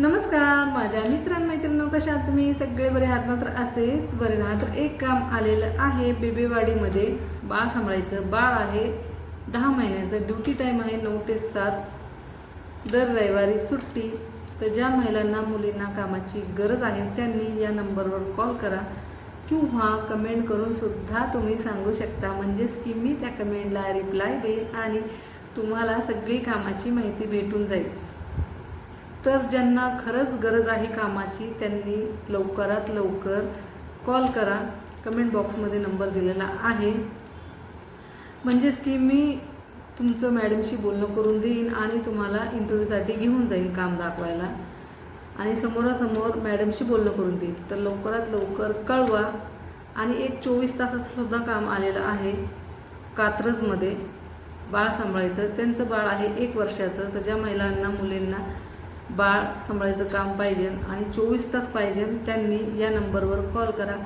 नमस्कार माझ्या मित्रांमैत्रिणी कशा तुम्ही? सगळे बरे आहात मात्र असेच बरे राहा तर एक काम आलेलं आहे. बेबीवाडीमध्ये बाळ सांभाळायचं. बाळ आहे दहा महिन्याचं. ड्युटी टाईम आहे नऊ ते सात. दर रविवारी सुट्टी. तर ज्या महिलांना मुलींना कामाची गरज आहे त्यांनी या नंबरवर कॉल करा किंवा कमेंट करून सुद्धा तुम्ही सांगू शकता. म्हणजेच की मी त्या कमेंटला रिप्लाय देईन आणि तुम्हाला सगळी कामाची माहिती भेटून जाईल. तर ज्यांना खरंच गरज आहे कामाची त्यांनी लवकरात लवकर कॉल करा. कमेंट बॉक्समध्ये नंबर दिलेला आहे. म्हणजेच की मी तुमचं मॅडमशी बोलणं करून देईन आणि तुम्हाला इंटरव्ह्यूसाठी घेऊन जाईन काम दाखवायला. आणि समोरासमोर मॅडमशी बोलणं करून देईन. तर लवकरात लवकर कळवा. आणि एक चोवीस तासाचं सुद्धा काम आलेलं आहे कात्रजमध्ये. बाळ सांभाळायचं. त्यांचं बाळ आहे एक वर्षाचं. तर ज्या महिलांना मुलींना बाळ सांभाळायचं काम पाहिजे आणि चोवीस तास पाहिजे त्यांनी या नंबरवर कॉल करा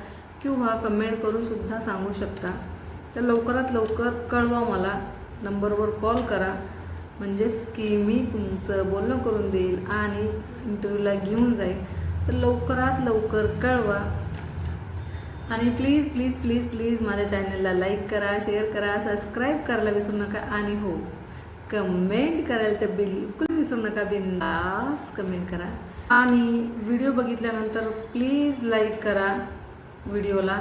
किंवा कमेंट करून सुद्धा सांगू शकता. तर लवकरात लवकर कळवा मला नंबरवर कॉल करा. म्हणजेच की मी तुमचं बोलणं करून देईल आणि इंटरव्ह्यूला घेऊन जाईल. तर लवकरात लवकर कळवा. आणि प्लीज प्लीज प्लीज प्लीज माझ्या चॅनलला लाईक करा शेअर करा सबस्क्राईब करायला विसरू नका. आणि हो कमेंट करायला तर बिलकुल विसरू नका बिंदास कमेंट करा. आणि व्हिडिओ बघितल्यानंतर प्लीज लाईक करा व्हिडिओला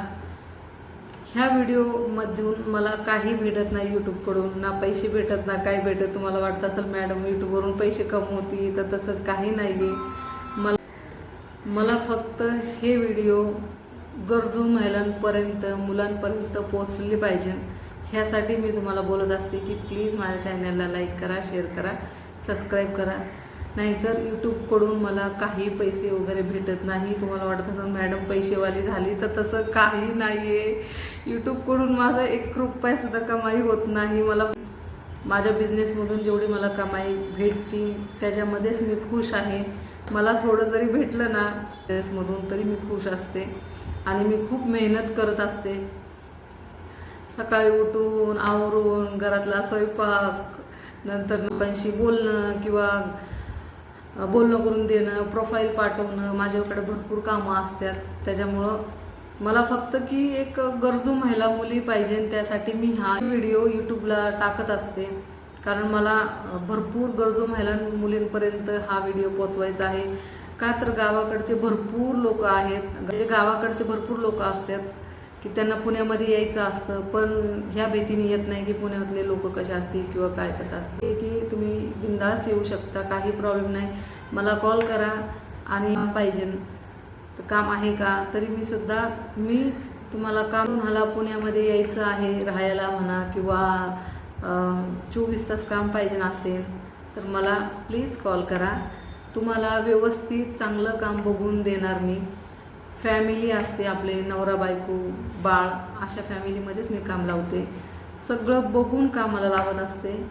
ह्या व्हिडिओमधून मला काही भेटत नाही यूट्यूबकडून ना पैसे भेटत ना काय भेटत. तुम्हाला वाटत असेल मॅडम यूट्यूबवरून पैसे कमवती तर तसं काही नाही आहे मला मला फक्त हे व्हिडिओ गरजू महिलांपर्यंत मुलांपर्यंत पोहोचले पाहिजे. ह्यासाठी मी तुम्हाला बोलत असते की प्लीज माझ्या चॅनलला लाईक करा शेअर करा. सबस्क्राईब करा. नाहीतर यूट्यूबकडून मला काही पैसे वगैरे भेटत नाही. तुम्हाला वाटत असं मॅडम पैसेवाली झाली तर तसं काही नाही आहे यूट्यूबकडून माझं एक रुपयासुद्धा कमाई होत नाही. मला माझ्या बिझनेसमधून जेवढी मला कमाई भेटती त्याच्यामध्येच मी खुश आहे. मला थोडं जरी भेटलं ना बिझनेसमधून तरी मी खुश असते. आणि मी खूप मेहनत करत असते. सकाळी उठून आवरून घरातला स्वयंपाक नंतर लोकांशी बोलणं किंवा बोलणं करून देणं प्रोफाईल पाठवणं माझ्याकडे भरपूर कामं असतात. त्याच्यामुळं मला फक्त की एक गरजू महिला मुली पाहिजे त्यासाठी मी हा व्हिडिओ यूट्यूबला टाकत असते. कारण मला भरपूर गरजू महिला मुलींपर्यंत हा व्हिडिओ पोचवायचा आहे. का तर गावाकडचे भरपूर लोक आहेत. म्हणजे गावाकडचे भरपूर लोक असतात की त्यांना पुण्यामध्ये यायचं असतं पण ह्या भीतीने येत नाही की पुण्यातले लोक कसे असतील किंवा काय कसं असते. की तुम्ही बिंदास येऊ शकता काही प्रॉब्लेम नाही. मला कॉल करा आणि पाहिजे. तर काम आहे का? तरी मी सुद्धा मी तुम्हाला काम मला पुण्यामध्ये यायचं आहे राहायला म्हणा किंवा चोवीस तास काम पाहिजे असेल तर मला प्लीज कॉल करा. तुम्हाला व्यवस्थित चांगलं काम बघून देणार मी. फॅमिली असते आपले नवरा बायको बाळ अशा फॅमिलीमध्येच मी काम लावते. सगळं बघून कामाला लावत असते.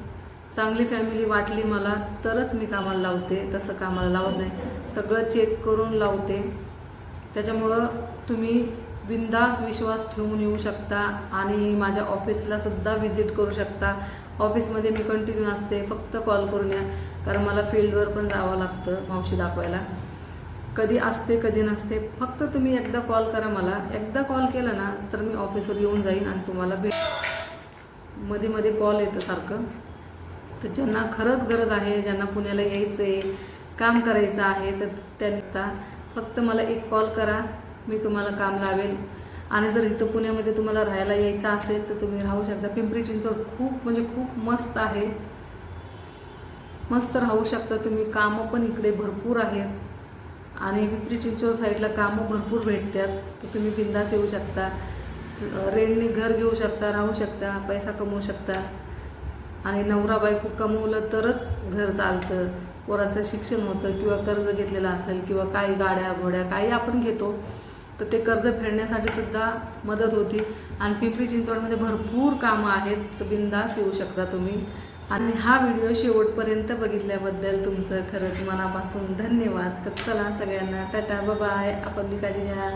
चांगली फॅमिली वाटली मला तरच मी कामाला लावते. तसं कामाला लावत नाही. सगळं चेक करून लावते. त्याच्यामुळं तुम्ही बिंदास विश्वास ठेवून येऊ शकता आणि माझ्या ऑफिसलासुद्धा व्हिजिट करू शकता. ऑफिसमध्ये मी कंटिन्यू असते. फक्त कॉल करून या. कारण मला फील्डवर पण जावं लागतं मावशी दाखवायला. कधी असते कधी नसते. फक्त तुम्ही एकदा कॉल करा मला. एकदा कॉल केला ना तर मी ऑफिसवर येऊन जाईन आणि तुम्हाला भेटमध्ये मध्ये कॉल येतं सारखं. तर ज्यांना खरंच गरज आहे ज्यांना पुण्याला यायचं आहे काम करायचं आहे तर त्यांना फक्त मला एक कॉल करा. मी तुम्हाला काम लावेल. आणि जर इथं पुण्यामध्ये तुम्हाला राहायला यायचं असेल तर तुम्ही राहू शकता. पिंपरी चिंचवड खूप म्हणजे खूप मस्त आहे. मस्त राहू शकता तुम्ही. कामं पण इकडे भरपूर आहेत. आणि पिंपरी चिंचवड साईडला कामं भरपूर भेटतात. तर तुम्ही बिंदास येऊ शकता. रेंटने घर घेऊ शकता राहू शकता पैसा कमवू शकता. आणि नवरा बायको कमवलं तरच घर चालतं. पोराचं शिक्षण होतं किंवा कर्ज घेतलेलं असेल किंवा काही गाड्या घोड्या काही आपण घेतो तर ते कर्ज फेडण्यासाठी सुद्धा मदत होती. आणि पिंपरी चिंचवडमध्ये भरपूर कामं आहेत तर बिंदास येऊ शकता तुम्ही. आणि हा व्हिडिओ शेवटपर्यंत बघितल्याबद्दल तुमचं खरंच मनापासून धन्यवाद. तर चला सगळ्यांना टाटा बाय आपण काळजी घ्या.